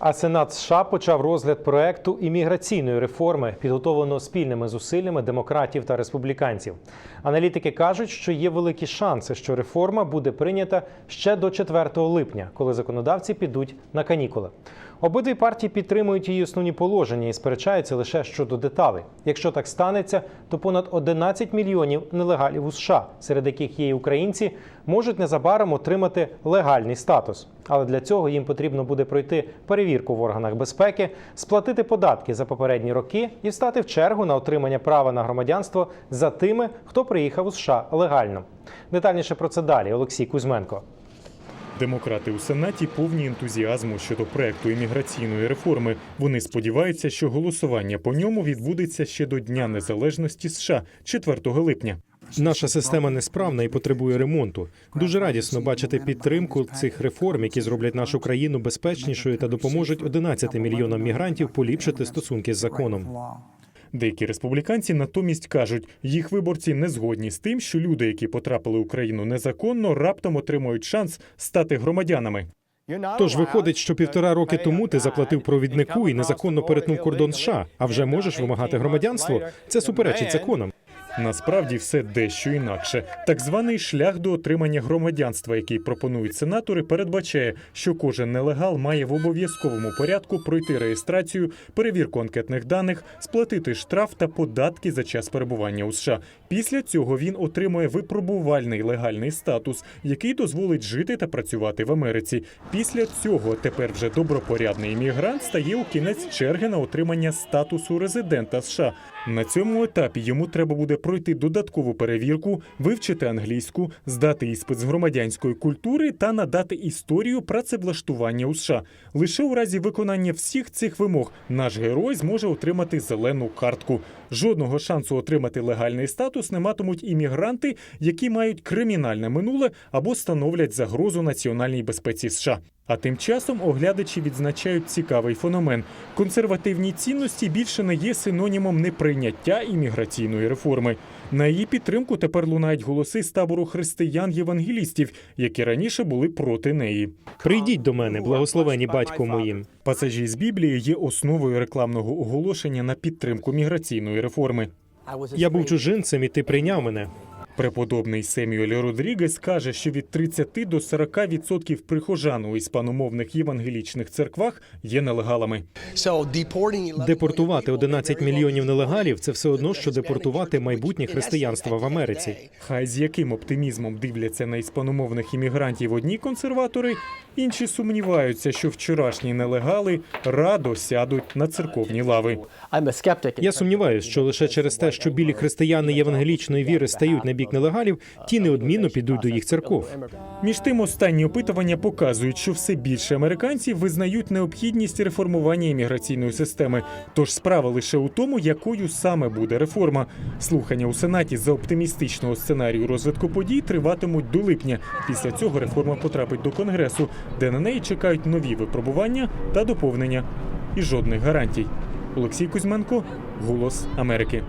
А Сенат США почав розгляд проекту імміграційної реформи, підготовленого спільними зусиллями демократів та республіканців. Аналітики кажуть, що є великі шанси, що реформа буде прийнята ще до 4 липня, коли законодавці підуть на канікули. Обидві партії підтримують її основні положення і сперечаються лише щодо деталей. Якщо так станеться, то понад 11 мільйонів нелегалів у США, серед яких є і українці, можуть незабаром отримати легальний статус. Але для цього їм потрібно буде пройти перевірку в органах безпеки, сплатити податки за попередні роки і встати в чергу на отримання права на громадянство за тими, хто приїхав у США легально. Детальніше про це далі Олексій Кузьменко. Демократи у сенаті повні ентузіазму щодо проекту імміграційної реформи. Вони сподіваються, що голосування по ньому відбудеться ще до Дня Незалежності США 4 липня. Наша система несправна і потребує ремонту. Дуже радісно бачити підтримку цих реформ, які зроблять нашу країну безпечнішою та допоможуть 11 мільйонам мігрантів поліпшити стосунки з законом. Деякі республіканці натомість кажуть, їх виборці не згодні з тим, що люди, які потрапили в Україну незаконно, раптом отримують шанс стати громадянами. Тож виходить, що півтора роки тому ти заплатив провіднику і незаконно перетнув кордон США, а вже можеш вимагати громадянство. Це суперечить законам. Насправді все дещо інакше. Так званий шлях до отримання громадянства, який пропонують сенатори, передбачає, що кожен нелегал має в обов'язковому порядку пройти реєстрацію, перевірку анкетних даних, сплатити штраф та податки за час перебування у США. Після цього він отримує випробувальний легальний статус, який дозволить жити та працювати в Америці. Після цього тепер вже добропорядний іммігрант стає у кінець черги на отримання статусу резидента США. На цьому етапі йому треба буде пройти додаткову перевірку, вивчити англійську, здати іспит з громадянської культури та надати історію працевлаштування у США. Лише у разі виконання всіх цих вимог наш герой зможе отримати зелену картку. Жодного шансу отримати легальний статус не матимуть іммігранти, які мають кримінальне минуле або становлять загрозу національній безпеці США. А тим часом оглядачі відзначають цікавий феномен. Консервативні цінності більше не є синонімом неприйняття імміграційної реформи. На її підтримку тепер лунають голоси з табору християн-євангелістів, які раніше були проти неї. Прийдіть до мене, благословені батько моїм. Пасажі з Біблії є основою рекламного оголошення на підтримку міграційної реформи. Я був чужинцем, і ти прийняв мене. Преподобний Семюель Родрігес каже, що від 30 до 40% прихожан у іспаномовних євангелічних церквах є нелегалами. Депортувати 11 мільйонів нелегалів це все одно, що депортувати майбутнє християнство в Америці. Хай з яким оптимізмом дивляться на іспаномовних іммігрантів одні консерватори, інші сумніваються, що вчорашні нелегали радо сядуть на церковні лави. Я сумніваюся, що лише через те, що білі християни євангелічної віри стають на бік нелегалів, ті неодмінно підуть до їх церков. Між тим, останні опитування показують, що все більше американців визнають необхідність реформування імміграційної системи. Тож справа лише у тому, якою саме буде реформа. Слухання у сенаті за оптимістичного сценарію розвитку подій триватимуть до липня. Після цього реформа потрапить до конгресу, де на неї чекають нові випробування та доповнення. І жодних гарантій. Олексій Кузьменко, Голос Америки.